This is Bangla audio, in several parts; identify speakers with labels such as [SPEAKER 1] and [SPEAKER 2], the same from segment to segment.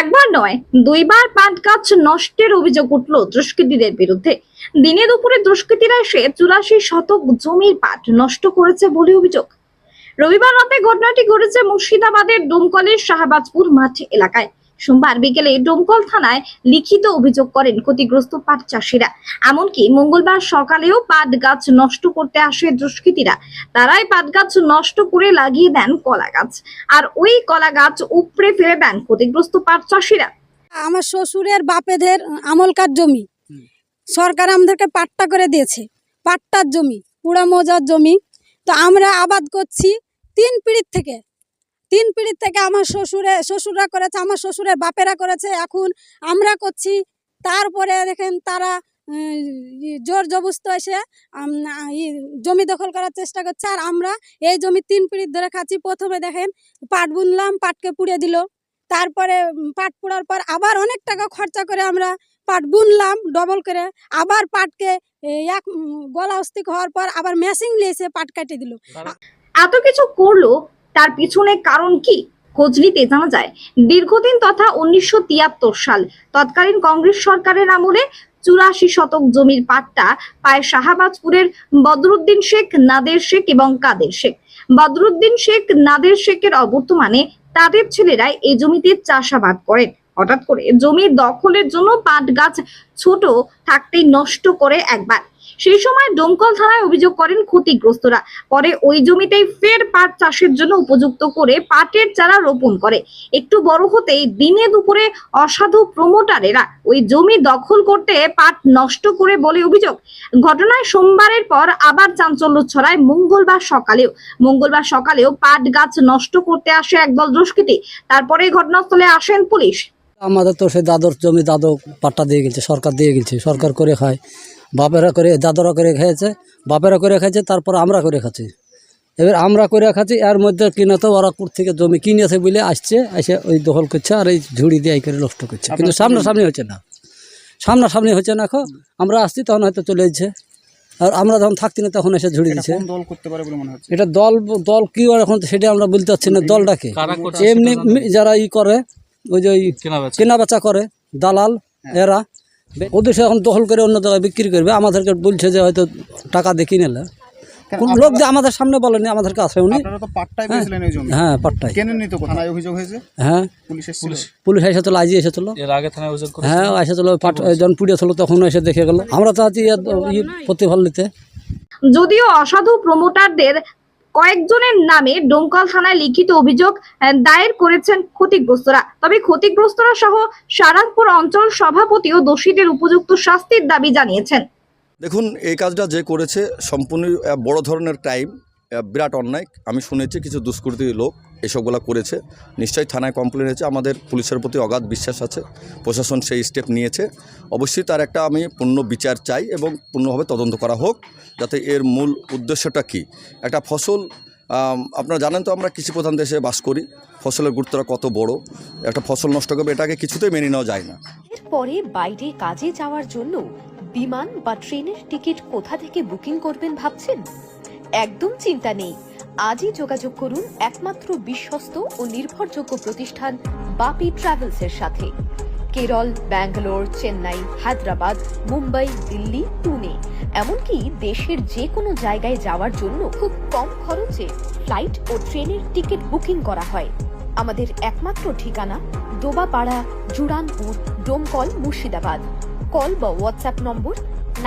[SPEAKER 1] একবার নয়, দুইবার পাট গাছ নষ্টের অভিযোগ উঠল দুষ্কৃতীদের বিরুদ্ধে। দিনে দুপুরে দুষ্কৃতীরা এসে চুরাশি শতক জমির পাট নষ্ট করেছে বলে অভিযোগ। রবিবার রাতে ঘটনাটি ঘটেছে মুর্শিদাবাদের ডোমকলের শাহবাজপুর মাঠ এলাকায়। সোমবার বিকেলে ডোমকল থানায় লিখিত অভিযোগ করেন ক্ষতিগ্রস্ত পাট চাষিরা। এমনকি মঙ্গলবার সকালেও পাট গাছ নষ্ট করতে আসে দুষ্কৃতীরা। তারাই পাট গাছ নষ্ট করে লাগিয়ে দেন কলা গাছ। আর ওই কলা গাছ উপড়ে ফেলে দেন ক্ষতিগ্রস্ত পাট চাষিরা।
[SPEAKER 2] আমার শ্বশুরের বাপেদের আমলকার জমি। সরকার আমাদেরকে পাট্টা করে দিয়েছে। পাট্টার জমি পুরা মজার জমি। তো আমরা আবাদ করছি তিন পিড়ির থেকে। তিন পিড়ির থেকে আমার শ্বশুরে, শ্বশুররা করেছে, আমার শ্বশুরের বাপেরা করেছে, এখন আমরা করছি। তারপরে দেখেন তারা জোর জবস্ত এসে জমি দখল করার চেষ্টা করছে। আর আমরা এই জমি তিন পিড়ির ধরে খাচ্ছি। প্রথমে দেখেন পাট বুনলাম, পাটকে পুড়ে দিল। তারপরে পাট পোড়ার পর আবার অনেক টাকা খরচা করে আমরা পাট বুনলাম ডবল করে। আবার পাটকে এক গলা অস্তিক হওয়ার পর আবার মেশিন নিয়েছে পাট কাটে দিল।
[SPEAKER 1] এত কিছু করল তার পিছনে কারণ কি? খোঁজ নিতে জানা যায়, দীর্ঘদিন তথা উনিশশো তিয়াত্তর সাল তৎকালীন কংগ্রেস সরকারের আমলে চুরাশি শতক জমির পাট্টা পায় শাহবাজপুরের বদরুদ্দিন শেখ, নাদের শেখ এবং কাদের শেখ। বদরুদ্দিন শেখ, নাদের শেখের অবর্তমানে তাদের ছেলেরাই এই জমিতে চাষাবাদ করেন। হঠাৎ করে জমি দখলের জন্য পাট গাছ ছোট থাকতেই নষ্ট করে একবার। সেই সময় ডোমকল থানায় অভিযোগ করেন ক্ষতিগ্রস্তরা। পরে ওই জমিতেই ফের পাট চাষের জন্য উপযুক্ত করে পাটের চারা রোপণ করে। একটু বড় হতেই দিনে দুপুরে অসাধু প্রমোটারেরা ওই জমি দখল করতে পাট নষ্ট করে বলে অভিযোগ। ঘটনায় সোমবারের পর আবার চাঞ্চল্য ছড়ায় মঙ্গলবার সকালেও। মঙ্গলবার সকালেও পাট গাছ নষ্ট করতে আসে একদল দুষ্কৃতী। তারপরে ঘটনাস্থলে আসেন পুলিশ।
[SPEAKER 3] আমাদের তো সেই দাদর জমি দাদু পাট্টা দিয়ে গেছে, সরকার দিয়ে গেছে। সরকার করে খায়। বাপেরা করে দাদরা করে খেয়েছে বাপেরা করে খাইছে তারপর আমরা করে খাচ্ছি। এবার আমরা করে খাচ্ছি এর মধ্যে কিনে তো ওরা কোর থেকে জমি কিনেছে বলে আসছে এসে ওই দখল করছে আর এই ঝুড়ি দিয়ে এই করে নষ্ট করছে। কিন্তু সামনাসামনি হচ্ছে না। সামনাসামনি হচ্ছে না এখন আমরা আসছি তখন হয়তো চলে যাচ্ছে আর আমরা যখন থাকছি না তখন এসে ঝুড়ি দিচ্ছে
[SPEAKER 4] দল করতে পারে বলে মনে হচ্ছে?
[SPEAKER 3] এটা দল দল কি এখন সেটা আমরা বলতে পারছি না দলটাকে এমনি যারা ই করে ওই যে ওই কেনা বেচা করে দালাল এরা। ওদের সে এখন দখল করে অন্য জায়গায় বিক্রি করবে। আমাদেরকে বলছে যে হয়তো টাকা দেখি নিলে কোন লোক যে আমাদের সামনে বলেনি আমাদেরকে কাছে উনি।
[SPEAKER 4] তো পাট্টায়
[SPEAKER 3] হ্যাঁ পাট্টাই
[SPEAKER 4] থানায় অভিযোগ হয়েছে?
[SPEAKER 3] হ্যাঁ।
[SPEAKER 4] পুলিশ এসেছিল।
[SPEAKER 3] পুলিশ এসেছিল আজই এসেছিল।
[SPEAKER 5] এর আগে থানায় অভিযোগ করে
[SPEAKER 3] হ্যাঁ এসেছিল পাট যখন পুড়িয়েছিল তখন এসে দেখে গেল। আমরা চাচ্ছি এর ই প্রতিফল নিতে।
[SPEAKER 1] যদিও অসাধু প্রমোটারদের কয়েকজনের নামে ডোমকল থানায় লিখিত অভিযোগ দায়ের করেছেন ক্ষতিগ্রস্তরা। তবে ক্ষতিগ্রস্তরা সহ সারাংপুর অঞ্চল সভাপতি ও দোষীদের উপযুক্ত শাস্তির দাবি জানিয়েছেন।
[SPEAKER 6] দেখুন, এই কাজটা যে করেছে সম্পূর্ণ বড় ধরনের ক্রাইম। বিরাট অন্যায়। আমি শুনেছি কিছু দুষ্কৃতী লোক এসবগুলো করেছে। নিশ্চয়ই থানায় কমপ্লেন হয়েছে। আমাদের পুলিশের প্রতি অগাধ বিশ্বাস আছে। প্রশাসন সেই স্টেপ নিয়েছে। অবশ্যই তার একটা আমি পূর্ণ বিচার চাই এবং পূর্ণভাবে তদন্ত করা হোক, যাতে এর মূল উদ্দেশ্যটা কি? একটা ফসল আপনারা জানেন তো আমরা কৃষি প্রধান দেশে বাস করি। ফসলের গুরুত্বটা কত বড়? একটা ফসল নষ্ট করবে এটাকে কিছুতেই মেনে নেওয়া যায় না।
[SPEAKER 7] পরে বাইরে কাজে যাওয়ার জন্য বিমান বা ট্রেনের টিকিট কোথা থেকে বুকিং করবেন ভাবছেন? একদম চিন্তা নেই। আজই যোগাযোগ করুন একমাত্র বিশ্বস্ত ও নির্ভরযোগ্য প্রতিষ্ঠান বাপি ট্রাভেলসের সাথে। কেরল, ব্যাঙ্গালোর, চেন্নাই, হায়দ্রাবাদ, মুম্বাই, দিল্লি, পুনে। এমনকি দেশের যে কোনো জায়গায় যাওয়ার জন্য খুব কম খরচে ফ্লাইট ও ট্রেনের টিকিট বুকিং করা হয়। আমাদের একমাত্র ঠিকানা দোবাপাড়া, জুরানপুর, ডোমকল, মুর্শিদাবাদ। কল বা WhatsApp number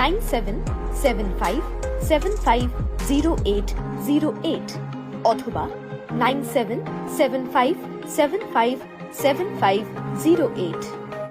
[SPEAKER 7] nine seven seven five seven five zero eight zero eight অথবা nine seven seven five seven five seven five zero eight